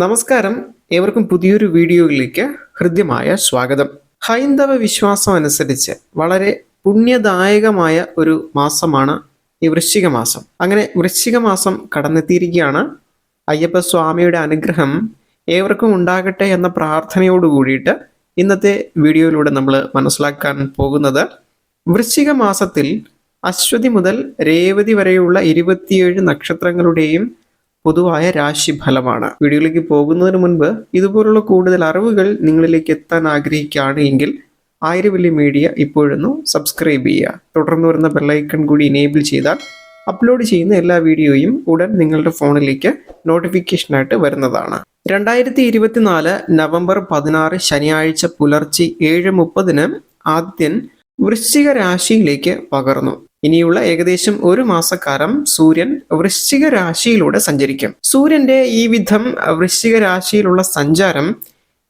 നമസ്കാരം. ഏവർക്കും പുതിയൊരു വീഡിയോയിലേക്ക് ഹൃദ്യമായ സ്വാഗതം. ഹൈന്ദവ വിശ്വാസം അനുസരിച്ച് വളരെ പുണ്യദായകമായ ഒരു മാസമാണ് ഈ വൃശ്ചിക മാസം. അങ്ങനെ വൃശ്ചിക മാസം കടന്നെത്തിയിരിക്കുകയാണ്. അയ്യപ്പ സ്വാമിയുടെ അനുഗ്രഹം ഏവർക്കും ഉണ്ടാകട്ടെ എന്ന പ്രാർത്ഥനയോട് കൂടിയിട്ട് ഇന്നത്തെ വീഡിയോയിലൂടെ നമ്മൾ മനസ്സിലാക്കാൻ പോകുന്നത് വൃശ്ചിക മാസത്തിൽ അശ്വതി മുതൽ രേവതി വരെയുള്ള ഇരുപത്തിയേഴ് നക്ഷത്രങ്ങളുടെയും പൊതുവായ രാശിഫലമാണ്. വീഡിയോയിലേക്ക് പോകുന്നതിന് മുൻപ് ഇതുപോലുള്ള കൂടുതൽ അറിവുകൾ നിങ്ങളിലേക്ക് എത്താൻ ആഗ്രഹിക്കുകയാണ് എങ്കിൽ ആയിരവല്ലി മീഡിയ ഇപ്പോഴൊന്ന് സബ്സ്ക്രൈബ് ചെയ്യുക. തുടർന്ന് വരുന്ന ബെല്ലൈക്കൺ കൂടി ഇനേബിൾ ചെയ്താൽ അപ്ലോഡ് ചെയ്യുന്ന എല്ലാ വീഡിയോയും ഉടൻ നിങ്ങളുടെ ഫോണിലേക്ക് നോട്ടിഫിക്കേഷനായിട്ട് വരുന്നതാണ്. രണ്ടായിരത്തി ഇരുപത്തിനാല് നവംബർ പതിനാറ് ശനിയാഴ്ച പുലർച്ചെ ഏഴ് മുപ്പതിന് ആദ്യൻ വൃശ്ചിക രാശിയിലേക്ക് പകർന്നു. ഇനിയുള്ള ഏകദേശം ഒരു മാസക്കാലം സൂര്യൻ വൃശ്ചിക രാശിയിലൂടെ സഞ്ചരിക്കും. സൂര്യന്റെ ഈ വിധം വൃശ്ചിക രാശിയിലുള്ള സഞ്ചാരം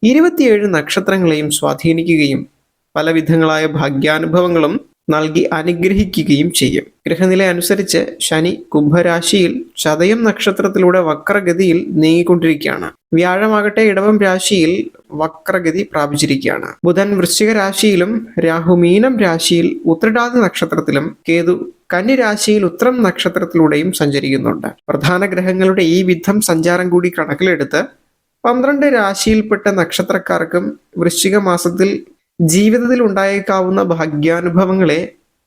ഇരുപത്തിയേഴ് നക്ഷത്രങ്ങളെയും സ്വാധീനിക്കുകയും പലവിധങ്ങളായ ഭാഗ്യാനുഭവങ്ങളും നൽകി അനുഗ്രഹിക്കുകയും ചെയ്യും. ഗ്രഹനില അനുസരിച്ച് ശനി കുംഭരാശിയിൽ ചതയം നക്ഷത്രത്തിലൂടെ വക്രഗതിയിൽ നീങ്ങിക്കൊണ്ടിരിക്കുകയാണ്. വ്യാഴമാകട്ടെ ഇടവം രാശിയിൽ വക്രഗതി പ്രാപിച്ചിരിക്കുകയാണ്. ബുധൻ വൃശ്ചിക രാശിയിലും രാഹു മീനം രാശിയിൽ ഉത്രടാതി നക്ഷത്രത്തിലും കേതു കന്നിരാശിയിൽ ഉത്രം നക്ഷത്രത്തിലൂടെയും സഞ്ചരിക്കുന്നുണ്ട്. പ്രധാന ഗ്രഹങ്ങളുടെ ഈ വിധം സഞ്ചാരം കൂടി കണക്കിലെടുത്ത് പന്ത്രണ്ട് രാശിയിൽപ്പെട്ട നക്ഷത്രക്കാർക്കും വൃശ്ചിക മാസത്തിൽ ജീവിതത്തിൽ ഉണ്ടായേക്കാവുന്ന ഭാഗ്യാനുഭവങ്ങളെ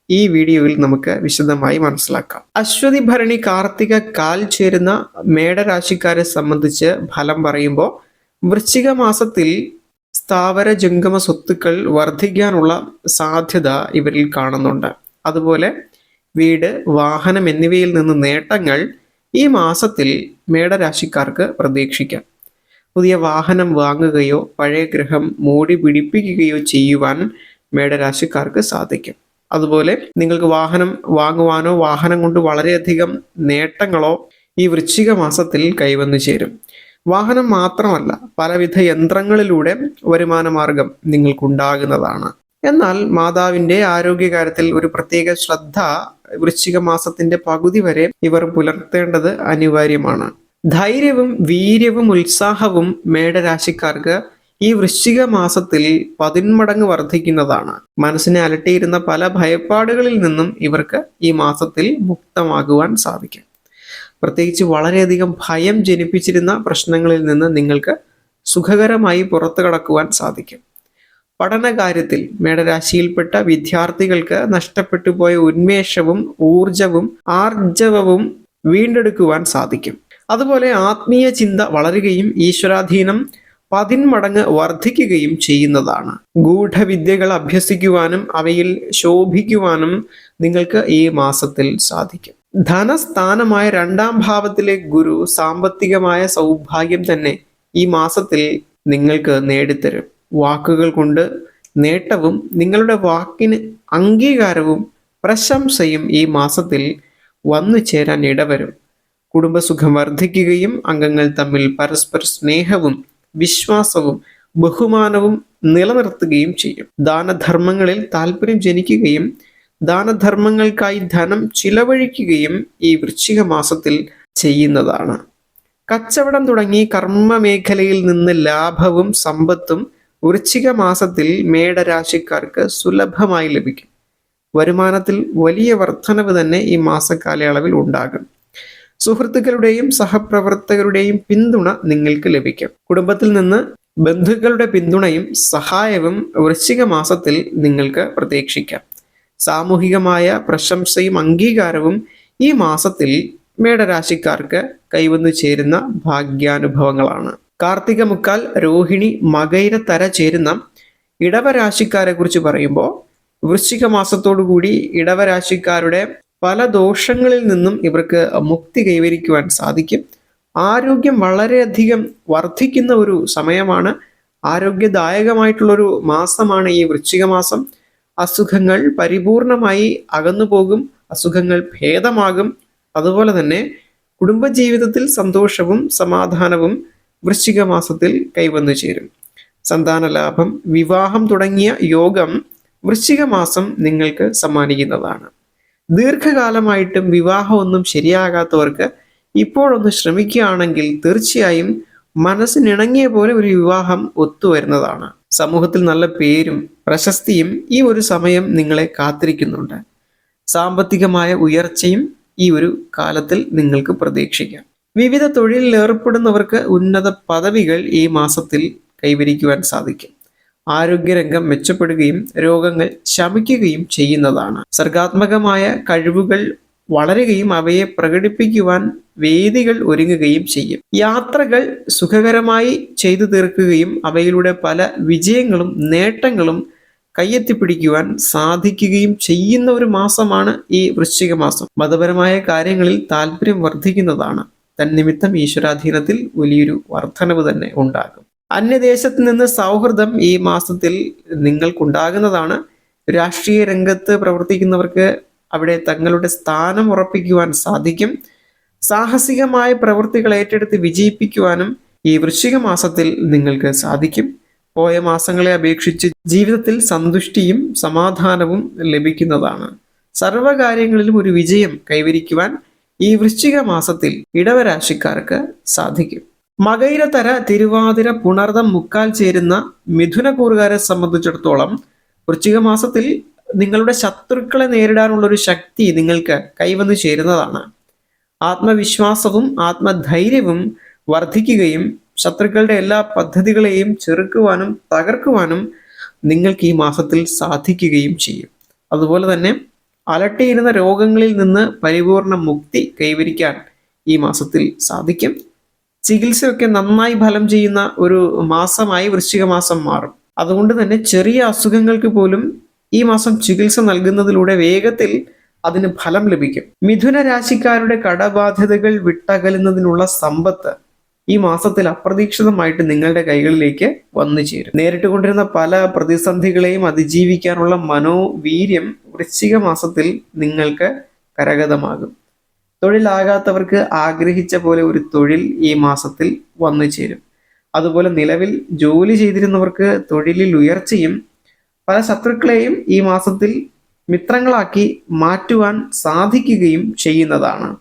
ഈ വീഡിയോയിൽ നമുക്ക് വിശദമായി മനസ്സിലാക്കാം. അശ്വതി ഭരണി കാർത്തിക കാൽ ചേരുന്ന മേടരാശിക്കാരെ സംബന്ധിച്ച് ഫലം പറയുമ്പോൾ വൃശ്ചിക മാസത്തിൽ സ്ഥാവര ജംഗമ സ്വത്തുക്കൾ വർദ്ധിക്കാനുള്ള സാധ്യത ഇവരിൽ കാണുന്നുണ്ട്. അതുപോലെ വീട് വാഹനം എന്നിവയിൽ നിന്ന് നേട്ടങ്ങൾ ഈ മാസത്തിൽ മേടരാശിക്കാർക്ക് പ്രതീക്ഷിക്കാം. പുതിയ വാഹനം വാങ്ങുകയോ പഴയ ഗ്രഹം മൂടി പിടിപ്പിക്കുകയോ ചെയ്യുവാൻ മേടരാശിക്കാർക്ക് സാധിക്കും. അതുപോലെ നിങ്ങൾക്ക് വാഹനം വാങ്ങുവാനോ വാഹനം കൊണ്ട് വളരെയധികം നേട്ടങ്ങളോ ഈ വൃശ്ചിക മാസത്തിൽ കൈവന്നു ചേരും. വാഹനം മാത്രമല്ല പലവിധ യന്ത്രങ്ങളിലൂടെ വരുമാനമാർഗം നിങ്ങൾക്കുണ്ടാകുന്നതാണ്. എന്നാൽ മാതാവിന്റെ ആരോഗ്യകാര്യത്തിൽ ഒരു പ്രത്യേക ശ്രദ്ധ വൃശ്ചിക മാസത്തിന്റെ പകുതി വരെ ഇവർ പുലർത്തേണ്ടത് അനിവാര്യമാണ്. ധൈര്യവും വീര്യവും ഉത്സാഹവും മേടരാശിക്കാർക്ക് ഈ വൃശ്ചിക മാസത്തിൽ പതിന്മടങ്ങ് വർദ്ധിക്കുന്നതാണ്. മനസ്സിനെ അലട്ടിയിരുന്ന പല ഭയപ്പാടുകളിൽ നിന്നും ഇവർക്ക് ഈ മാസത്തിൽ മുക്തമാകുവാൻ സാധിക്കും. പ്രത്യേകിച്ച് വളരെയധികം ഭയം ജനിപ്പിച്ചിരുന്ന പ്രശ്നങ്ങളിൽ നിന്ന് നിങ്ങൾക്ക് സുഖകരമായി പുറത്തു കടക്കുവാൻ സാധിക്കും. പഠനകാര്യത്തിൽ മേടരാശിയിൽപ്പെട്ട വിദ്യാർത്ഥികൾക്ക് നഷ്ടപ്പെട്ടു പോയ ഉന്മേഷവും ഊർജവും ആർജവവും വീണ്ടെടുക്കുവാൻ സാധിക്കും. അതുപോലെ ആത്മീയ ചിന്ത വളരുകയും ഈശ്വരാധീനം പതിന്മടങ്ങ് വർദ്ധിക്കുകയും ചെയ്യുന്നതാണ്. ഗൂഢവിദ്യകൾ അഭ്യസിക്കുവാനും അവയിൽ ശോഭിക്കുവാനും നിങ്ങൾക്ക് ഈ മാസത്തിൽ സാധിക്കും. ധനസ്ഥാനമായ രണ്ടാം ഭാവത്തിലെ ഗുരു സാമ്പത്തികമായ സൗഭാഗ്യം തന്നെ ഈ മാസത്തിൽ നിങ്ങൾക്ക് നേടിത്തരും. വാക്കുകൾ കൊണ്ട് നേട്ടവും നിങ്ങളുടെ വാക്കിന് അംഗീകാരവും പ്രശംസയും ഈ മാസത്തിൽ വന്നു ചേരാൻ ഇടവരും. കുടുംബസുഖം വർദ്ധിക്കുകയും അംഗങ്ങൾ തമ്മിൽ പരസ്പര സ്നേഹവും വിശ്വാസവും ബഹുമാനവും നിലനിർത്തുകയും ചെയ്യും. ദാനധർമ്മങ്ങളിൽ താല്പര്യം ജനിക്കുകയും ദാനധർമ്മങ്ങൾക്കായി ധനം ചിലവഴിക്കുകയും ഈ വൃശ്ചിക മാസത്തിൽ ചെയ്യുന്നതാണ്. കച്ചവടം തുടങ്ങി കർമ്മ മേഖലയിൽ നിന്ന് ലാഭവും സമ്പത്തും വൃശ്ചിക മാസത്തിൽ മേടരാശിക്കാർക്ക് സുലഭമായി ലഭിക്കും. വരുമാനത്തിൽ വലിയ വർധനവ് തന്നെ ഈ മാസക്കാലയളവിൽ ഉണ്ടാകും. സുഹൃത്തുക്കളുടെയും സഹപ്രവർത്തകരുടെയും പിന്തുണ നിങ്ങൾക്ക് ലഭിക്കും. കുടുംബത്തിൽ നിന്ന് ബന്ധുക്കളുടെ പിന്തുണയും സഹായവും വൃശ്ചിക മാസത്തിൽ നിങ്ങൾക്ക് പ്രതീക്ഷിക്കാം. സാമൂഹികമായ പ്രശംസയും അംഗീകാരവും ഈ മാസത്തിൽ മേടരാശിക്കാർക്ക് കൈവന്നു ചേരുന്ന ഭാഗ്യാനുഭവങ്ങളാണ്. കാർത്തിക മുക്കാൽ രോഹിണി മകൈര തര ചേരുന്ന ഇടവരാശിക്കാരെ കുറിച്ച് പറയുമ്പോൾ വൃശ്ചിക കൂടി ഇടവരാശിക്കാരുടെ പല ദോഷങ്ങളിൽ നിന്നും ഇവർക്ക് മുക്തി കൈവരിക്കുവാൻ സാധിക്കും. ആരോഗ്യം വളരെയധികം വർദ്ധിക്കുന്ന ഒരു സമയമാണ്. ആരോഗ്യദായകമായിട്ടുള്ളൊരു മാസമാണ് ഈ വൃശ്ചിക മാസം. അസുഖങ്ങൾ പരിപൂർണമായി അകന്നു പോകും അസുഖങ്ങൾ ഭേദമാകും. അതുപോലെ തന്നെ കുടുംബജീവിതത്തിൽ സന്തോഷവും സമാധാനവും വൃശ്ചിക മാസത്തിൽ കൈവന്നു ചേരും. സന്താന ലാഭം വിവാഹം തുടങ്ങിയ യോഗം വൃശ്ചിക മാസം നിങ്ങൾക്ക് സമ്മാനിക്കുന്നതാണ്. ദീർഘകാലമായിട്ടും വിവാഹമൊന്നും ശരിയാകാത്തവർക്ക് ഇപ്പോഴൊന്ന് ശ്രമിക്കുകയാണെങ്കിൽ തീർച്ചയായും മനസ്സിനിണങ്ങിയ പോലെ ഒരു വിവാഹം ഒത്തുവരുന്നതാണ്. സമൂഹത്തിൽ നല്ല പേരും പ്രശസ്തിയും ഈ ഒരു സമയം നിങ്ങളെ കാത്തിരിക്കുന്നുണ്ട്. സാമ്പത്തികമായ ഉയർച്ചയും ഈ ഒരു കാലത്തിൽ നിങ്ങൾക്ക് പ്രതീക്ഷിക്കാം. വിവിധ തൊഴിലിൽ ഏർപ്പെടുന്നവർക്ക് ഉന്നത പദവികൾ ഈ മാസത്തിൽ കൈവരിക്കുവാൻ സാധിക്കും. ആരോഗ്യരംഗം മെച്ചപ്പെടുകയും രോഗങ്ങൾ ശമിക്കുകയും ചെയ്യുന്നതാണ്. സർഗാത്മകമായ കഴിവുകൾ വളരുകയും അവയെ പ്രകടിപ്പിക്കുവാൻ വേദികൾ ഒരുങ്ങുകയും ചെയ്യും. യാത്രകൾ സുഖകരമായി ചെയ്തു തീർക്കുകയും അവയിലൂടെ പല വിജയങ്ങളും നേട്ടങ്ങളും കയ്യെത്തിപ്പിടിക്കുവാൻ സാധിക്കുകയും ചെയ്യുന്ന ഒരു മാസമാണ് ഈ വൃശ്ചിക മാസം. മതപരമായ കാര്യങ്ങളിൽ താല്പര്യം വർദ്ധിക്കുന്നതാണ്. തന്നിമിത്തം ഈശ്വരാധീനത്തിൽ വലിയൊരു വർധനവ് തന്നെ ഉണ്ടാകും. അന്യദേശത്ത് നിന്ന് സൗഹൃദം ഈ മാസത്തിൽ നിങ്ങൾക്കുണ്ടാകുന്നതാണ്. രാഷ്ട്രീയ രംഗത്ത് പ്രവർത്തിക്കുന്നവർക്ക് അവിടെ തങ്ങളുടെ സ്ഥാനം ഉറപ്പിക്കുവാൻ സാധിക്കും. സാഹസികമായ പ്രവൃത്തികൾ ഏറ്റെടുത്ത് വിജയിപ്പിക്കുവാനും ഈ വൃശ്ചിക മാസത്തിൽ നിങ്ങൾക്ക് സാധിക്കും. പോയ മാസങ്ങളെ അപേക്ഷിച്ച് ജീവിതത്തിൽ സന്തുഷ്ടിയും സമാധാനവും ലഭിക്കുന്നതാണ്. സർവകാര്യങ്ങളിലും ഒരു വിജയം കൈവരിക്കുവാൻ ഈ വൃശ്ചിക മാസത്തിൽ ഇടവരാശിക്കാർക്ക് സാധിക്കും. മകൈരതര തിരുവാതിര പുണർദം മുക്കാൽ ചേരുന്ന മിഥുനക്കൂറുകാരെ സംബന്ധിച്ചിടത്തോളം വൃശ്ചിക മാസത്തിൽ നിങ്ങളുടെ ശത്രുക്കളെ നേരിടാനുള്ള ഒരു ശക്തി നിങ്ങൾക്ക് കൈവന്നു ചേരുന്നതാണ്. ആത്മവിശ്വാസവും ആത്മധൈര്യവും വർദ്ധിക്കുകയും ശത്രുക്കളുടെ എല്ലാ പദ്ധതികളെയും ചെറുക്കുവാനും തകർക്കുവാനും നിങ്ങൾക്ക് ഈ മാസത്തിൽ സാധിക്കുകയും ചെയ്യും. അതുപോലെ തന്നെ അലട്ടിയിരുന്ന രോഗങ്ങളിൽ നിന്ന് പരിപൂർണ മുക്തി കൈവരിക്കാൻ ഈ മാസത്തിൽ സാധിക്കും. ചികിത്സയൊക്കെ നന്നായി ഫലം ചെയ്യുന്ന ഒരു മാസമായി വൃശ്ചിക മാസം മാറും. അതുകൊണ്ട് തന്നെ ചെറിയ അസുഖങ്ങൾക്ക് പോലും ഈ മാസം ചികിത്സ നൽകുന്നതിലൂടെ വേഗത്തിൽ അതിന് ഫലം ലഭിക്കും. മിഥുന രാശിക്കാരുടെ കടബാധ്യതകൾ വിട്ടകലുന്നതിനുള്ള സമ്പത്ത് ഈ മാസത്തിൽ അപ്രതീക്ഷിതമായിട്ട് നിങ്ങളുടെ കൈകളിലേക്ക് വന്നു ചേരും. നേരിട്ട് കൊണ്ടിരുന്ന പല പ്രതിസന്ധികളെയും അതിജീവിക്കാനുള്ള മനോവീര്യം വൃശ്ചിക മാസത്തിൽ നിങ്ങൾക്ക് കരഗതമാകും. തൊഴിലാകാത്തവർക്ക് ആഗ്രഹിച്ച പോലെ ഒരു തൊഴിൽ ഈ മാസത്തിൽ വന്നു ചേരും. അതുപോലെ നിലവിൽ ജോലി ചെയ്തിരുന്നവർക്ക് തൊഴിലിൽ ഉയർച്ചയും പല ശത്രുക്കളെയും ഈ മാസത്തിൽ മിത്രങ്ങളാക്കി മാറ്റുവാൻ സാധിക്കുകയും ചെയ്യുന്നതാണ്.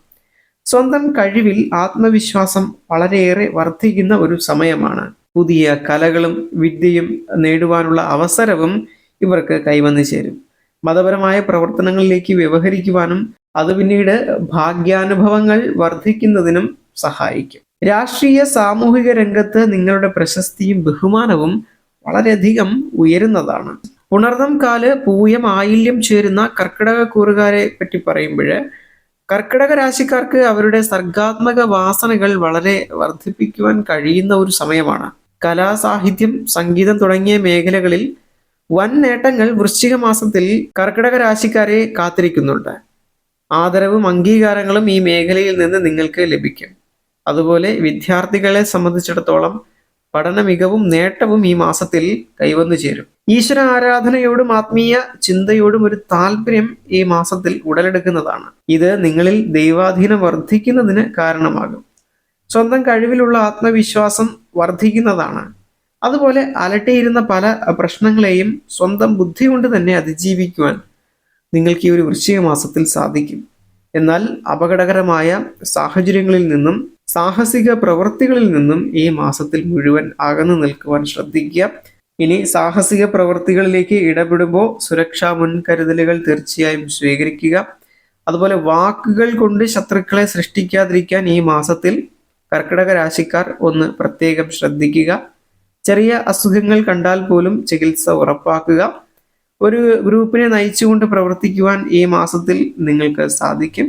സ്വന്തം കഴിവിൽ ആത്മവിശ്വാസം വളരെയേറെ വർദ്ധിക്കുന്ന ഒരു സമയമാണ്. പുതിയ കലകളും വിദ്യയും നേടുവാനുള്ള അവസരവും ഇവർക്ക് കൈവന്നു ചേരും. മതപരമായ പ്രവർത്തനങ്ങളിലേക്ക് വ്യവഹരിക്കുവാനും അത് പിന്നീട് ഭാഗ്യാനുഭവങ്ങൾ വർദ്ധിക്കുന്നതിനും സഹായിക്കും. രാഷ്ട്രീയ സാമൂഹിക രംഗത്ത് നിങ്ങളുടെ പ്രശസ്തിയും ബഹുമാനവും വളരെയധികം ഉയരുന്നതാണ്. പുണർദം കാൽ പൂയം ആയില്യം ചേരുന്ന കർക്കിടക കൂറുകാരെ പറ്റി പറയുമ്പോൾ കർക്കിടക രാശിക്കാർക്ക് അവരുടെ സർഗാത്മക വാസനകൾ വളരെ വർദ്ധിപ്പിക്കുവാൻ കഴിയുന്ന ഒരു സമയമാണ്. കലാസാഹിത്യം സംഗീതം തുടങ്ങിയ മേഖലകളിൽ വൻ നേട്ടങ്ങൾ വൃശ്ചിക മാസത്തിൽ കർക്കിടക രാശിക്കാരെ കാത്തിരിക്കുന്നുണ്ട്. ആദരവും അംഗീകാരങ്ങളും ഈ മേഖലയിൽ നിന്ന് നിങ്ങൾക്ക് ലഭിക്കും. അതുപോലെ വിദ്യാർത്ഥികളെ സംബന്ധിച്ചിടത്തോളം പഠന മികവും നേട്ടവും ഈ മാസത്തിൽ കൈവന്നു ചേരും ഈശ്വര ആരാധനയോടും ആത്മീയ ചിന്തയോടും ഒരു താല്പര്യം ഈ മാസത്തിൽ ഉടലെടുക്കുന്നതാണ്. ഇത് നിങ്ങളിൽ ദൈവാധീനം വർദ്ധിക്കുന്നതിന് കാരണമാകും. സ്വന്തം കഴിവിലുള്ള ആത്മവിശ്വാസം വർദ്ധിക്കുന്നതാണ്. അതുപോലെ അലട്ടിയിരുന്ന പല പ്രശ്നങ്ങളെയും സ്വന്തം ബുദ്ധി കൊണ്ട് തന്നെ അതിജീവിക്കുവാൻ നിങ്ങൾക്ക് ഈ ഒരു വൃശ്ചിക മാസത്തിൽ സാധിക്കും. എന്നാൽ അപകടകരമായ സാഹചര്യങ്ങളിൽ നിന്നും സാഹസിക പ്രവൃത്തികളിൽ നിന്നും ഈ മാസത്തിൽ മുഴുവൻ അകന്നു നിൽക്കുവാൻ ശ്രദ്ധിക്കുക. ഇനി സാഹസിക പ്രവൃത്തികളിലേക്ക് ഇടപെടുമ്പോൾ സുരക്ഷാ മുൻകരുതലുകൾ തീർച്ചയായും സ്വീകരിക്കുക. അതുപോലെ വാക്കുകൾ കൊണ്ട് ശത്രുക്കളെ സൃഷ്ടിക്കാതിരിക്കാൻ ഈ മാസത്തിൽ കർക്കിടക രാശിക്കാർ ഒന്ന് പ്രത്യേകം ശ്രദ്ധിക്കുക. ചെറിയ അസുഖങ്ങൾ കണ്ടാൽ പോലും ചികിത്സ ഉറപ്പാക്കുക. ഒരു ഗ്രൂപ്പിനെ നയിച്ചുകൊണ്ട് പ്രവർത്തിക്കുവാൻ ഈ മാസത്തിൽ നിങ്ങൾക്ക് സാധിക്കും.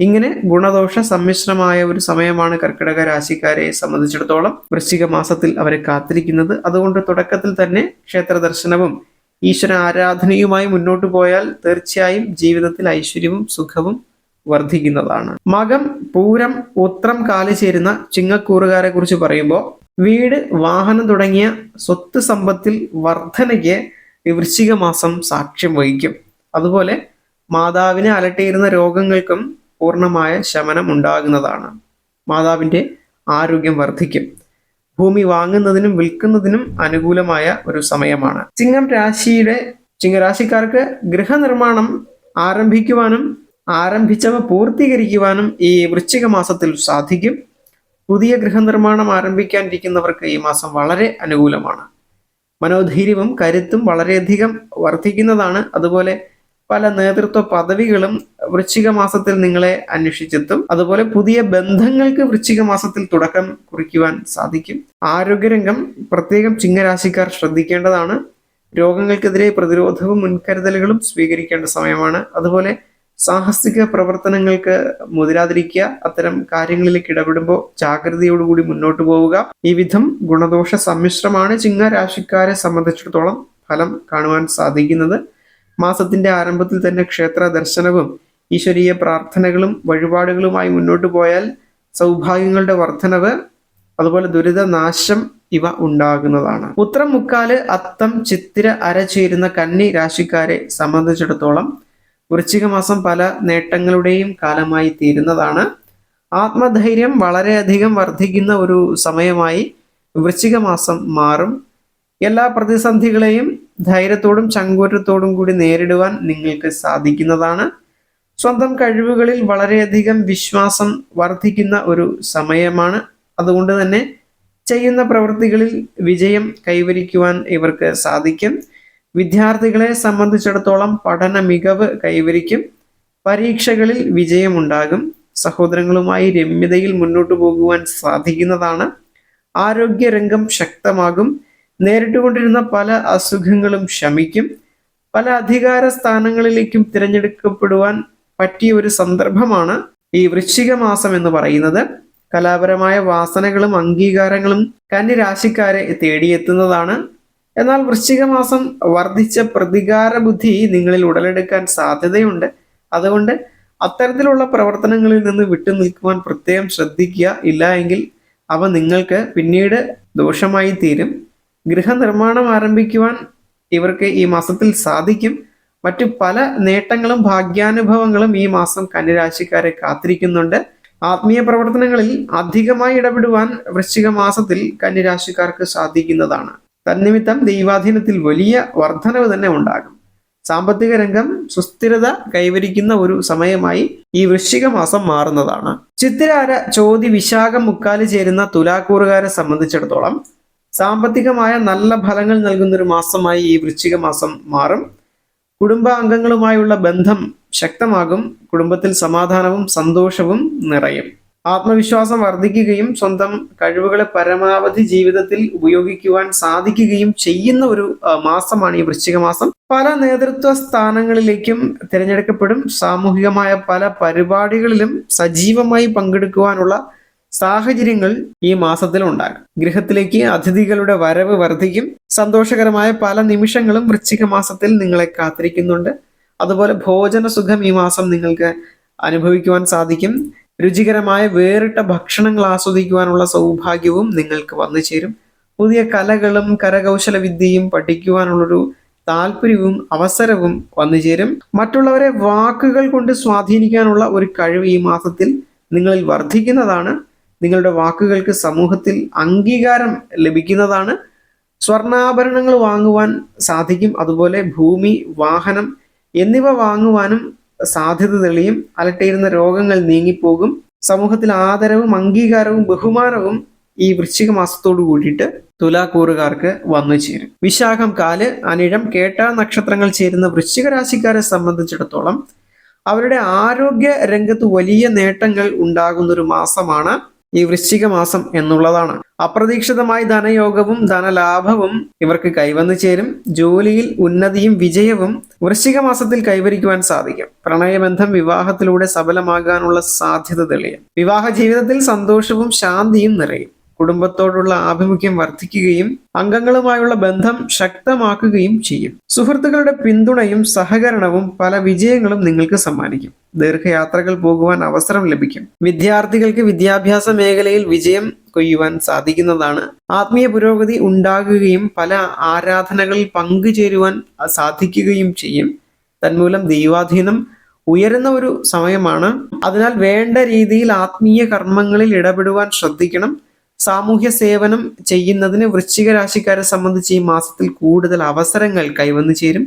ഇങ്ങനെ ഗുണദോഷ സമ്മിശ്രമായ ഒരു സമയമാണ് കർക്കിടക രാശിക്കാരെ സംബന്ധിച്ചിടത്തോളം വൃശ്ചിക മാസത്തിൽ അവരെ കാത്തിരിക്കുന്നത്. അതുകൊണ്ട് തുടക്കത്തിൽ തന്നെ ക്ഷേത്ര ദർശനവും ഈശ്വര ആരാധനയുമായി മുന്നോട്ട് പോയാൽ തീർച്ചയായും ജീവിതത്തിൽ ഐശ്വര്യവും സുഖവും വർദ്ധിക്കുന്നതാണ്. മകം പൂരം ഉത്രം കാലി ചേരുന്ന ചിങ്ങക്കൂറുകാരെ കുറിച്ച് പറയുമ്പോൾ വീട് വാഹനം തുടങ്ങിയ സ്വത്ത് സമ്പത്തിൽ വർധനയ്ക്ക് വൃശ്ചിക മാസം സാക്ഷ്യം വഹിക്കും. അതുപോലെ മാതാവിനെ അലട്ടിയിരുന്ന രോഗങ്ങൾക്കും പൂർണമായ ശമനം ഉണ്ടാകുന്നതാണ്. മാതാവിന്റെ ആരോഗ്യം വർദ്ധിക്കും. ഭൂമി വാങ്ങുന്നതിനും വിൽക്കുന്നതിനും അനുകൂലമായ ഒരു സമയമാണ്. ചിങ്ങം രാശിയുടെ ചിങ്ങരാശിക്കാർക്ക് ഗൃഹനിർമ്മാണം ആരംഭിക്കുവാനും ആരംഭിച്ചവ പൂർത്തീകരിക്കുവാനും ഈ വൃശ്ചിക മാസത്തിൽ സാധിക്കും. പുതിയ ഗൃഹനിർമ്മാണം ആരംഭിക്കാനിരിക്കുന്നവർക്ക് ഈ മാസം വളരെ അനുകൂലമാണ്. മനോധൈര്യവും കരുത്തും വളരെയധികം വർദ്ധിക്കുന്നതാണ്. അതുപോലെ പല നേതൃത്വ പദവികളും വൃശ്ചിക മാസത്തിൽ നിങ്ങളെ അന്വേഷിച്ചെത്തും. അതുപോലെ പുതിയ ബന്ധങ്ങൾക്ക് വൃശ്ചിക മാസത്തിൽ തുടക്കം കുറിക്കുവാൻ സാധിക്കും. ആരോഗ്യരംഗം പ്രത്യേകം ചിങ്ങരാശിക്കാർ ശ്രദ്ധിക്കേണ്ടതാണ്. രോഗങ്ങൾക്കെതിരെ പ്രതിരോധവും മുൻകരുതലുകളും സ്വീകരിക്കേണ്ട സമയമാണ്. അതുപോലെ സാഹസിക പ്രവർത്തനങ്ങൾക്ക് മുതിരാതിരിക്കുക. അത്തരം കാര്യങ്ങളിലേക്ക് ഇടപെടുമ്പോൾ ജാഗ്രതയോടുകൂടി മുന്നോട്ട് പോവുക. ഈ വിധം ഗുണദോഷ സമ്മിശ്രമാണ് ചിങ്ങ രാശിക്കാരെ സംബന്ധിച്ചിടത്തോളം ഫലം കാണുവാൻ സാധിക്കുന്നത്. മാസത്തിന്റെ ആരംഭത്തിൽ തന്നെ ക്ഷേത്ര ദർശനവും ഈശ്വരീയ പ്രാർത്ഥനകളും വഴിപാടുകളുമായി മുന്നോട്ട് പോയാൽ സൗഭാഗ്യങ്ങളുടെ വർധനവ് അതുപോലെ ദുരിതനാശം ഇവ ഉണ്ടാകുന്നതാണ്. ഉത്രം മുക്കാൽ അത്തം ചിത്തിര അര ചേരുന്ന കന്നി രാശിക്കാരെ സംബന്ധിച്ചിടത്തോളം വൃശ്ചിക മാസം പല നേട്ടങ്ങളുടെയും കാലമായി തീരുന്നതാണ്. ആത്മധൈര്യം വളരെയധികം വർദ്ധിക്കുന്ന ഒരു സമയമായി വൃശ്ചിക മാസം മാറും. എല്ലാ പ്രതിസന്ധികളെയും ധൈര്യത്തോടും ചങ്കൂറ്റത്തോടും കൂടി നേരിടുവാൻ നിങ്ങൾക്ക് സാധിക്കുന്നതാണ്. സ്വന്തം കഴിവുകളിൽ വളരെയധികം വിശ്വാസം വർദ്ധിക്കുന്ന ഒരു സമയമാണ്. അതുകൊണ്ട് തന്നെ ചെയ്യുന്ന പ്രവൃത്തികളിൽ വിജയം കൈവരിക്കുവാൻ ഇവർക്ക് സാധിക്കും. വിദ്യാർത്ഥികളെ സംബന്ധിച്ചിടത്തോളം പഠന മികവ് കൈവരിക്കും. പരീക്ഷകളിൽ വിജയമുണ്ടാകും. സഹോദരങ്ങളുമായി രമ്യതയിൽ മുന്നോട്ടു പോകുവാൻ സാധിക്കുന്നതാണ്. ആരോഗ്യരംഗം ശക്തമാകും. നേരിട്ടുകൊണ്ടിരുന്ന പല അസുഖങ്ങളും ശമിക്കും. പല അധികാര സ്ഥാനങ്ങളിലേക്കും തിരഞ്ഞെടുക്കപ്പെടുവാൻ പറ്റിയ ഒരു സന്ദർഭമാണ് ഈ വൃശ്ചിക മാസം എന്ന് പറയുന്നത്. കലാപരമായ വാസനകളും അംഗീകാരങ്ങളും കന്യരാശിക്കാരെ തേടിയെത്തുന്നതാണ്. എന്നാൽ വൃശ്ചിക മാസം വർദ്ധിച്ച പ്രതികാര ബുദ്ധി നിങ്ങളിൽ ഉടലെടുക്കാൻ സാധ്യതയുണ്ട്. അതുകൊണ്ട് അത്തരത്തിലുള്ള പ്രവർത്തനങ്ങളിൽ നിന്ന് വിട്ടു നിൽക്കുവാൻ പ്രത്യേകം ശ്രദ്ധിക്കുക ഇല്ല എങ്കിൽ അവ നിങ്ങൾക്ക് പിന്നീട് ദോഷമായി തീരും. ഗൃഹനിർമ്മാണം ആരംഭിക്കുവാൻ ഇവർക്ക് ഈ മാസത്തിൽ സാധിക്കും. മറ്റു പല നേട്ടങ്ങളും ഭാഗ്യാനുഭവങ്ങളും ഈ മാസം കന്യരാശിക്കാരെ കാത്തിരിക്കുന്നുണ്ട്. ആത്മീയ പ്രവർത്തനങ്ങളിൽ അധികമായി ഇടപെടുവാൻ വൃശ്ചിക മാസത്തിൽ കന്യരാശിക്കാർക്ക് സാധിക്കുന്നതാണ്. തന്നിമിത്തം ദൈവാധീനത്തിൽ വലിയ വർധനവ് തന്നെ ഉണ്ടാകും. സാമ്പത്തിക രംഗം സുസ്ഥിരത കൈവരിക്കുന്ന ഒരു സമയമായി ഈ വൃശ്ചിക മാസം മാറുന്നതാണ്. ചിത്തിരാര ചോതി വിശാഖം മുക്കാലി ചേരുന്ന തുലാക്കൂറുകാരെ സംബന്ധിച്ചിടത്തോളം സാമ്പത്തികമായ നല്ല ഫലങ്ങൾ നൽകുന്ന ഒരു മാസമായി ഈ വൃശ്ചിക മാസം മാറും. കുടുംബാംഗങ്ങളുമായുള്ള ബന്ധം ശക്തമാകും. കുടുംബത്തിൽ സമാധാനവും സന്തോഷവും നിറയും. ആത്മവിശ്വാസം വർദ്ധിക്കുകയും സ്വന്തം കഴിവുകളെ പരമാവധി ജീവിതത്തിൽ ഉപയോഗിക്കുവാൻ സാധിക്കുകയും ചെയ്യുന്ന ഒരു മാസമാണ് ഈ വൃശ്ചിക മാസം. പല നേതൃത്വ സ്ഥാനങ്ങളിലേക്കും തിരഞ്ഞെടുക്കപ്പെടും. സാമൂഹികമായ പല പരിപാടികളിലും സജീവമായി പങ്കെടുക്കുവാനുള്ള സാഹചര്യങ്ങൾ ഈ മാസത്തിൽ ഉണ്ടാകും. ഗൃഹത്തിലേക്ക് അതിഥികളുടെ വരവ് വർദ്ധിക്കും സന്തോഷകരമായ പല നിമിഷങ്ങളും വൃശ്ചിക മാസത്തിൽ നിങ്ങളെ കാത്തിരിക്കുന്നുണ്ട്. അതുപോലെ ഭോജന സുഖം ഈ മാസം നിങ്ങൾക്ക് അനുഭവിക്കുവാൻ സാധിക്കും. രുചികരമായ വേറിട്ട ഭക്ഷണങ്ങൾ ആസ്വദിക്കുവാനുള്ള സൗഭാഗ്യവും നിങ്ങൾക്ക് വന്നു ചേരും. പുതിയ കലകളും കരകൗശല വിദ്യയും പഠിക്കുവാനുള്ളൊരു താല്പര്യവും അവസരവും വന്നു ചേരും. മറ്റുള്ളവരെ വാക്കുകൾ കൊണ്ട് സ്വാധീനിക്കാനുള്ള ഒരു കഴിവ് ഈ മാസത്തിൽ നിങ്ങളിൽ വർദ്ധിക്കുന്നതാണ്. നിങ്ങളുടെ വാക്കുകൾക്ക് സമൂഹത്തിൽ അംഗീകാരം ലഭിക്കുന്നതാണ്. സ്വർണാഭരണങ്ങൾ വാങ്ങുവാൻ സാധിക്കും. അതുപോലെ ഭൂമി വാഹനം എന്നിവ വാങ്ങുവാനും സാധ്യത തെളിയും. അലട്ടിയിരുന്ന രോഗങ്ങൾ നീങ്ങിപ്പോകും. സമൂഹത്തിൽ ആദരവും അംഗീകാരവും ബഹുമാനവും ഈ വൃശ്ചിക മാസത്തോടു കൂടിയിട്ട് തുലാക്കൂറുകാർക്ക് വന്നു ചേരും. വിശാഖം കാൽ അനിഴം കേട്ട നക്ഷത്രങ്ങൾ ചേരുന്ന വൃശ്ചിക രാശിക്കാരെ സംബന്ധിച്ചിടത്തോളം അവരുടെ ആരോഗ്യ രംഗത്ത് വലിയ നേട്ടങ്ങൾ ഉണ്ടാകുന്ന ഒരു മാസമാണ്. ഈ വൃശ്ചിക മാസം എന്നുള്ളതാണ്. അപ്രതീക്ഷിതമായി ധനയോഗവും ധനലാഭവും ഇവർക്ക് കൈവന്നു ചേരും. ജോലിയിൽ ഉന്നതിയും വിജയവും വൃശ്ചിക മാസത്തിൽ കൈവരിക്കുവാൻ സാധിക്കും. പ്രണയബന്ധം വിവാഹത്തിലൂടെ സഫലമാകാനുള്ള സാധ്യത തെളിയും. വിവാഹ ജീവിതത്തിൽ സന്തോഷവും ശാന്തിയും നിറയും. കുടുംബത്തോടുള്ള ആഭിമുഖ്യം വർദ്ധിക്കുകയും അംഗങ്ങളുമായുള്ള ബന്ധം ശക്തമാക്കുകയും ചെയ്യും. സുഹൃത്തുക്കളുടെ പിന്തുണയും സഹകരണവും പല വിജയങ്ങളും നിങ്ങൾക്ക് സമ്മാനിക്കും. ദീർഘയാത്രകൾ പോകുവാൻ അവസരം ലഭിക്കും. വിദ്യാർത്ഥികൾക്ക് വിദ്യാഭ്യാസ മേഖലയിൽ വിജയം കൊയ്യുവാൻ സാധിക്കുന്നതാണ്. ആത്മീയ പുരോഗതി ഉണ്ടാകുകയും പല ആരാധനകളിൽ പങ്കുചേരുവാൻ സാധിക്കുകയും ചെയ്യും. തന്മൂലം ദൈവാധീനം ഉയരുന്ന ഒരു സമയമാണ്. അതിനാൽ വേണ്ട രീതിയിൽ ആത്മീയ കർമ്മങ്ങളിൽ ഇടപെടുവാൻ ശ്രദ്ധിക്കണം. സാമൂഹ്യ സേവനം ചെയ്യുന്നതിന് വൃശ്ചിക രാശിക്കാരെ സംബന്ധിച്ച് ഈ മാസത്തിൽ കൂടുതൽ അവസരങ്ങൾ കൈവന്നു ചേരും.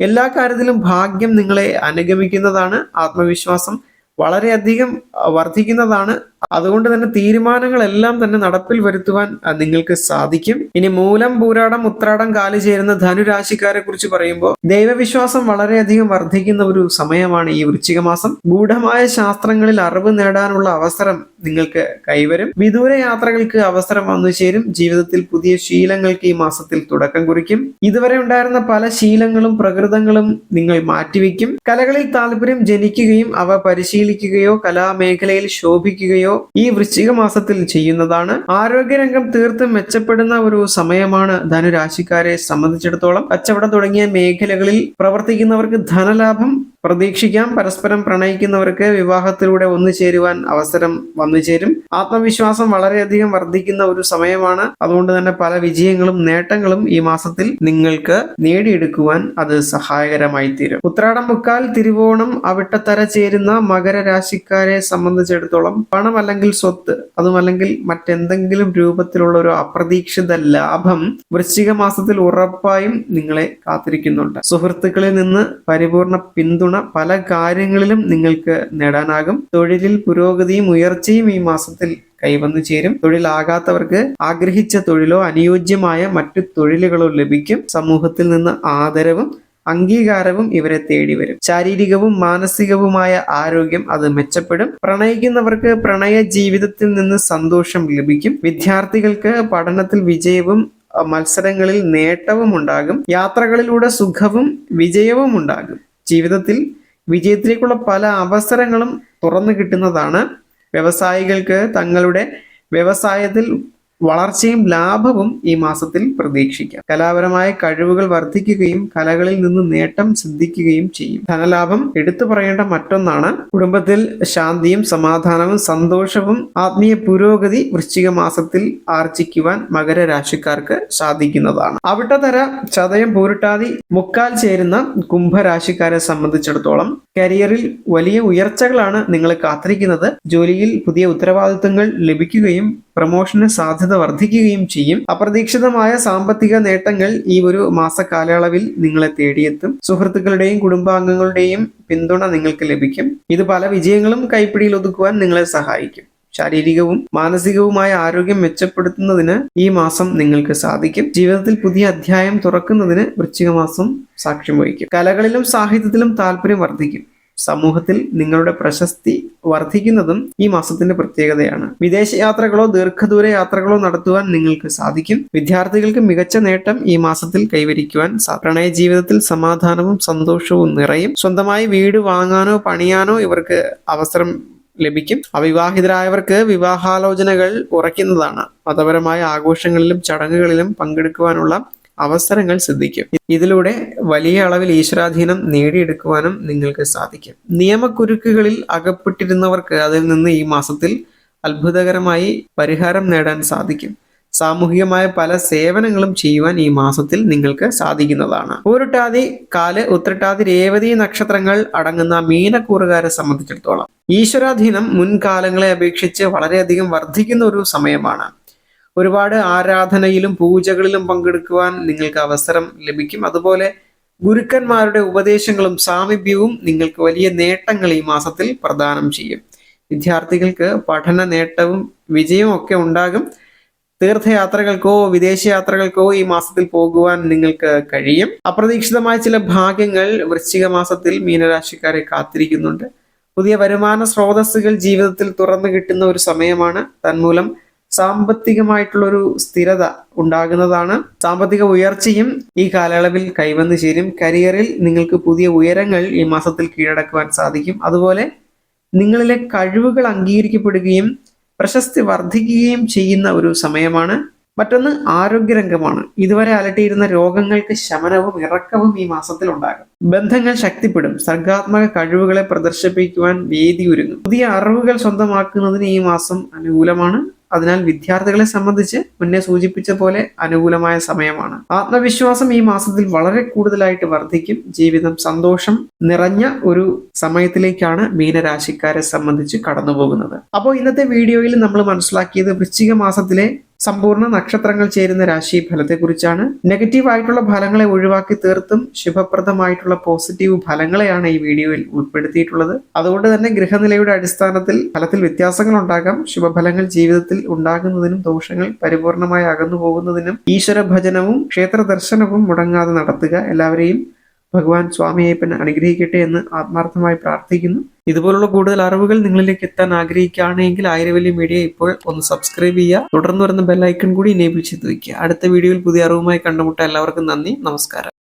എല്ലാ കാര്യത്തിലും ഭാഗ്യം നിങ്ങളെ അനുഗമിക്കുന്നതാണ്. ആത്മവിശ്വാസം വളരെയധികം വർദ്ധിക്കുന്നതാണ്. അതുകൊണ്ട് തന്നെ തീരുമാനങ്ങളെല്ലാം തന്നെ നടപ്പിൽ വരുത്തുവാൻ നിങ്ങൾക്ക് സാധിക്കും. ഇനി മൂലം പൂരാടം ഉത്രാടം കാലു ചേരുന്ന ധനുരാശിക്കാരെ കുറിച്ച് പറയുമ്പോൾ ദൈവവിശ്വാസം വളരെയധികം വർദ്ധിക്കുന്ന ഒരു സമയമാണ് ഈ വൃശ്ചിക മാസം. ഗൂഢമായ ശാസ്ത്രങ്ങളിൽ അറിവ് നേടാനുള്ള അവസരം നിങ്ങൾക്ക് കൈവരും. വിദൂര യാത്രകൾക്ക് അവസരം വന്നു ചേരും. ജീവിതത്തിൽ പുതിയ ശീലങ്ങൾക്ക് ഈ മാസത്തിൽ തുടക്കം കുറിക്കും. ഇതുവരെ ഉണ്ടായിരുന്ന പല ശീലങ്ങളും പ്രകൃതങ്ങളും നിങ്ങൾ മാറ്റിവെക്കും. കലകളിൽ താല്പര്യം ജനിക്കുകയും അവ പരിശീലിക്കുകയോ കലാമേഖലയിൽ ശോഭിക്കുകയോ ഈ വൃശ്ചിക മാസത്തിൽ ചെയ്യുന്നതാണ്. ആരോഗ്യരംഗം തീർത്തും മെച്ചപ്പെടുന്ന ഒരു സമയമാണ് ധനുരാശിക്കാരെ സംബന്ധിച്ചിടത്തോളം. കച്ചവടം തുടങ്ങിയ മേഖലകളിൽ പ്രവർത്തിക്കുന്നവർക്ക് ധനലാഭം പ്രതീക്ഷിക്കാം. പരസ്പരം പ്രണയിക്കുന്നവർക്ക് വിവാഹത്തിലൂടെ ഒന്നു ചേരുവാൻ അവസരം വന്നു ചേരും ആത്മവിശ്വാസം വളരെയധികം വർദ്ധിക്കുന്ന ഒരു സമയമാണ്. അതുകൊണ്ട് തന്നെ പല വിജയങ്ങളും നേട്ടങ്ങളും ഈ മാസത്തിൽ നിങ്ങൾക്ക് നേടിയെടുക്കുവാൻ അത് സഹായകരമായി തീരും ഉത്രാടം മുക്കാൽ തിരുവോണം അവിട്ടത്തര ചേരുന്ന മകരരാശിക്കാരെ സംബന്ധിച്ചിടത്തോളം പണം അല്ലെങ്കിൽ സ്വത്ത് അതുമല്ലെങ്കിൽ മറ്റെന്തെങ്കിലും രൂപത്തിലുള്ള ഒരു അപ്രതീക്ഷിത ലാഭം വൃശ്ചിക മാസത്തിൽ ഉറപ്പായും നിങ്ങളെ കാത്തിരിക്കുന്നുണ്ട്. സുഹൃത്തുക്കളിൽ നിന്ന് പരിപൂർണ പിന്തുണ പല കാര്യങ്ങളിലും നിങ്ങൾക്ക് നേടാനാകും. തൊഴിലിൽ പുരോഗതിയും ഉയർച്ചയും ഈ മാസത്തിൽ കൈവന്നു ചേരും. തൊഴിലാകാത്തവർക്ക് ആഗ്രഹിച്ച തൊഴിലോ അനുയോജ്യമായ മറ്റു തൊഴിലുകളോ ലഭിക്കും. സമൂഹത്തിൽ നിന്ന് ആദരവും അംഗീകാരവും ഇവരെ തേടി വരും. ശാരീരികവും മാനസികവുമായ ആരോഗ്യം അത് മെച്ചപ്പെടും. പ്രണയിക്കുന്നവർക്ക് പ്രണയ ജീവിതത്തിൽ നിന്ന് സന്തോഷം ലഭിക്കും. വിദ്യാർത്ഥികൾക്ക് പഠനത്തിൽ വിജയവും മത്സരങ്ങളിൽ നേട്ടവും ഉണ്ടാകും. യാത്രകളിലൂടെ സുഖവും വിജയവും ഉണ്ടാകും. ജീവിതത്തിൽ വിജയത്തിലേക്കുള്ള പല അവസരങ്ങളും തുറന്നു കിട്ടുന്നതാണ്. വ്യവസായികൾക്ക് തങ്ങളുടെ വ്യവസായത്തിൽ വളർച്ചയും ലാഭവും ഈ മാസത്തിൽ പ്രതീക്ഷിക്കാം. കലാപരമായ കഴിവുകൾ വർദ്ധിക്കുകയും കലകളിൽ നിന്ന് നേട്ടം സിദ്ധിക്കുകയും ചെയ്യും. ധനലാഭം എടുത്തു പറയേണ്ട മറ്റൊന്നാണ് കുടുംബത്തിൽ ശാന്തിയും സമാധാനവും സന്തോഷവും ആത്മീയ പുരോഗതി വൃശ്ചിക മാസത്തിൽ ആർജിക്കുവാൻ മകര രാശിക്കാർക്ക് സാധിക്കുന്നതാണ്. അവിട്ടതര ചതയം പൂരിട്ടാതി മുക്കാൽ ചേരുന്ന കുംഭരാശിക്കാരെ സംബന്ധിച്ചിടത്തോളം കരിയറിൽ വലിയ ഉയർച്ചകളാണ് നിങ്ങളെ കാത്തിരിക്കുന്നത്. ജോലിയിൽ പുതിയ ഉത്തരവാദിത്തങ്ങൾ ലഭിക്കുകയും പ്രമോഷന് സാധ്യത വർദ്ധിക്കുകയും ചെയ്യും. അപ്രതീക്ഷിതമായ സാമ്പത്തിക നേട്ടങ്ങൾ ഈ ഒരു മാസ കാലയളവിൽ നിങ്ങളെ തേടിയെത്തും. സുഹൃത്തുക്കളുടെയും കുടുംബാംഗങ്ങളുടെയും പിന്തുണ നിങ്ങൾക്ക് ലഭിക്കും. ഇത് പല വിജയങ്ങളും കൈപ്പിടിയിൽ ഒതുക്കുവാൻ നിങ്ങളെ സഹായിക്കും. ശാരീരികവും മാനസികവുമായ ആരോഗ്യം മെച്ചപ്പെടുത്തുന്നതിന് ഈ മാസം നിങ്ങൾക്ക് സാധിക്കും. ജീവിതത്തിൽ പുതിയ അധ്യായം തുറക്കുന്നതിന് വൃശ്ചിക മാസം സാക്ഷ്യം വഹിക്കും. കലകളിലും സാഹിത്യത്തിലും താല്പര്യം വർദ്ധിക്കും. സമൂഹത്തിൽ നിങ്ങളുടെ പ്രശസ്തി വർദ്ധിക്കുന്നതും ഈ മാസത്തിന്റെ പ്രത്യേകതയാണ്. വിദേശ യാത്രകളോ ദീർഘദൂര യാത്രകളോ നടത്തുവാൻ നിങ്ങൾക്ക് സാധിക്കും. വിദ്യാർത്ഥികൾക്ക് മികച്ച നേട്ടം ഈ മാസത്തിൽ കൈവരിക്കുവാൻ പ്രണയ ജീവിതത്തിൽ സമാധാനവും സന്തോഷവും നിറയും. സ്വന്തമായി വീട് വാങ്ങാനോ പണിയാനോ ഇവർക്ക് അവസരം ലഭിക്കും. അവിവാഹിതരായവർക്ക് വിവാഹാലോചനകൾ ഉറയ്ക്കുന്നതാണ്. മതപരമായ ആഘോഷങ്ങളിലും ചടങ്ങുകളിലും പങ്കെടുക്കുവാനുള്ള അവസരങ്ങൾ സിദ്ധിക്കും. ഇതിലൂടെ വലിയ അളവിൽ ഈശ്വരാധീനം നേടിയെടുക്കുവാനും നിങ്ങൾക്ക് സാധിക്കും. നിയമക്കുരുക്കുകളിൽ അകപ്പെട്ടിരുന്നവർക്ക് അതിൽ നിന്ന് ഈ മാസത്തിൽ അത്ഭുതകരമായി പരിഹാരം നേടാൻ സാധിക്കും. സാമൂഹികമായ പല സേവനങ്ങളും ചെയ്യുവാൻ ഈ മാസത്തിൽ നിങ്ങൾക്ക് സാധിക്കുന്നതാണ്. ഊരുട്ടാതി കാൽ ഉത്രട്ടാതി രേവതി നക്ഷത്രങ്ങൾ അടങ്ങുന്ന മീനക്കൂറുകാരെ സംബന്ധിച്ചിടത്തോളം ഈശ്വരാധീനം മുൻകാലങ്ങളെ അപേക്ഷിച്ച് വളരെയധികം വർദ്ധിക്കുന്ന ഒരു സമയമാണ്. ഒരുപാട് ആരാധനയിലും പൂജകളിലും പങ്കെടുക്കുവാൻ നിങ്ങൾക്ക് അവസരം ലഭിക്കും. അതുപോലെ ഗുരുക്കന്മാരുടെ ഉപദേശങ്ങളും സാമീപ്യവും നിങ്ങൾക്ക് വലിയ നേട്ടങ്ങൾ ഈ മാസത്തിൽ പ്രദാനം ചെയ്യും. വിദ്യാർത്ഥികൾക്ക് പഠന നേട്ടവും വിജയവും ഒക്കെ ഉണ്ടാകും. തീർത്ഥയാത്രകൾക്കോ വിദേശയാത്രകൾക്കോ ഈ മാസത്തിൽ പോകുവാൻ നിങ്ങൾക്ക് കഴിയും. അപ്രതീക്ഷിതമായ ചില ഭാഗ്യങ്ങൾ വൃശ്ചിക മാസത്തിൽ മീനരാശിക്കാരെ കാത്തിരിക്കുന്നുണ്ട്. പുതിയ വരുമാന സ്രോതസ്സുകൾ ജീവിതത്തിൽ തുറന്നു കിട്ടുന്ന ഒരു സമയമാണ്. തന്മൂലം സാമ്പത്തികമായിട്ടുള്ള ഒരു സ്ഥിരത ഉണ്ടാകുന്നതാണ്. സാമ്പത്തിക ഉയർച്ചയും ഈ കാലയളവിൽ കൈവന്നു ചേരും. കരിയറിൽ നിങ്ങൾക്ക് പുതിയ ഉയരങ്ങൾ ഈ മാസത്തിൽ കീഴടക്കുവാൻ സാധിക്കും. അതുപോലെ നിങ്ങളിലെ കഴിവുകൾ അംഗീകരിക്കപ്പെടുകയും പ്രശസ്തി വർദ്ധിക്കുകയും ചെയ്യുന്ന ഒരു സമയമാണ്. മറ്റൊന്ന് ആരോഗ്യരംഗമാണ്. ഇതുവരെ അലട്ടിയിരുന്ന രോഗങ്ങൾക്ക് ശമനവും ഇറക്കവും ഈ മാസത്തിൽ ഉണ്ടാകും. ബന്ധങ്ങൾ ശക്തിപ്പെടും. സർഗാത്മക കഴിവുകളെ പ്രദർശിപ്പിക്കുവാൻ വേദി ഒരുങ്ങും പുതിയ അറിവുകൾ സ്വന്തമാക്കുന്നതിന് ഈ മാസം അനുകൂലമാണ്. അതിനാൽ വിദ്യാർത്ഥികളെ സംബന്ധിച്ച് മുന്നേ സൂചിപ്പിച്ച പോലെ അനുകൂലമായ സമയമാണ്. ആത്മവിശ്വാസം ഈ മാസത്തിൽ വളരെ കൂടുതലായിട്ട് വർദ്ധിക്കും. ജീവിതം സന്തോഷം നിറഞ്ഞ ഒരു സമയത്തിലേക്കാണ് മീനരാശിക്കാരെ സംബന്ധിച്ച് കടന്നു പോകുന്നത് അപ്പോൾ ഇന്നത്തെ വീഡിയോയിൽ നമ്മൾ മനസ്സിലാക്കിയത് വൃശ്ചിക മാസത്തിലെ സമ്പൂർണ നക്ഷത്രങ്ങൾ ചേരുന്ന രാശി ഫലത്തെക്കുറിച്ചാണ് നെഗറ്റീവ് ആയിട്ടുള്ള ഫലങ്ങളെ ഒഴിവാക്കി തീർത്തും ശുഭപ്രദമായിട്ടുള്ള പോസിറ്റീവ് ഫലങ്ങളെയാണ് ഈ വീഡിയോയിൽ ഉൾപ്പെടുത്തിയിട്ടുള്ളത്. അതുകൊണ്ട് തന്നെ ഗ്രഹനിലയുടെ അടിസ്ഥാനത്തിൽ ഫലത്തിൽ വ്യത്യാസങ്ങൾ ഉണ്ടാകാം. ശുഭഫലങ്ങൾ ജീവിതത്തിൽ ഉണ്ടാകുന്നതിനും ദോഷങ്ങൾ പരിപൂർണമായി അകന്നു പോകുന്നതിനും ഈശ്വര ഭജനവും ക്ഷേത്ര ദർശനവും മുടങ്ങാതെ നടത്തുക എല്ലാവരെയും ഭഗവാൻ സ്വാമി അയ്യപ്പൻ അനുഗ്രഹിക്കട്ടെ എന്ന് ആത്മാർത്ഥമായി പ്രാർത്ഥിക്കുന്നു. ഇതുപോലുള്ള കൂടുതൽ അറിവുകൾ നിങ്ങളിലേക്ക് എത്താൻ ആഗ്രഹിക്കുകയാണെങ്കിൽ ആയിരവലി മീഡിയ ഇപ്പോൾ ഒന്ന് സബ്സ്ക്രൈബ് ചെയ്യുക. തുടർന്ന് വരുന്ന ബെല്ലൈക്കൺ കൂടി ഇനേബിൾ ചെയ്ത് വയ്ക്കുക അടുത്ത വീഡിയോയിൽ പുതിയ അറിവുമായി കണ്ടുമുട്ടാൻ എല്ലാവർക്കും നന്ദി. നമസ്കാരം.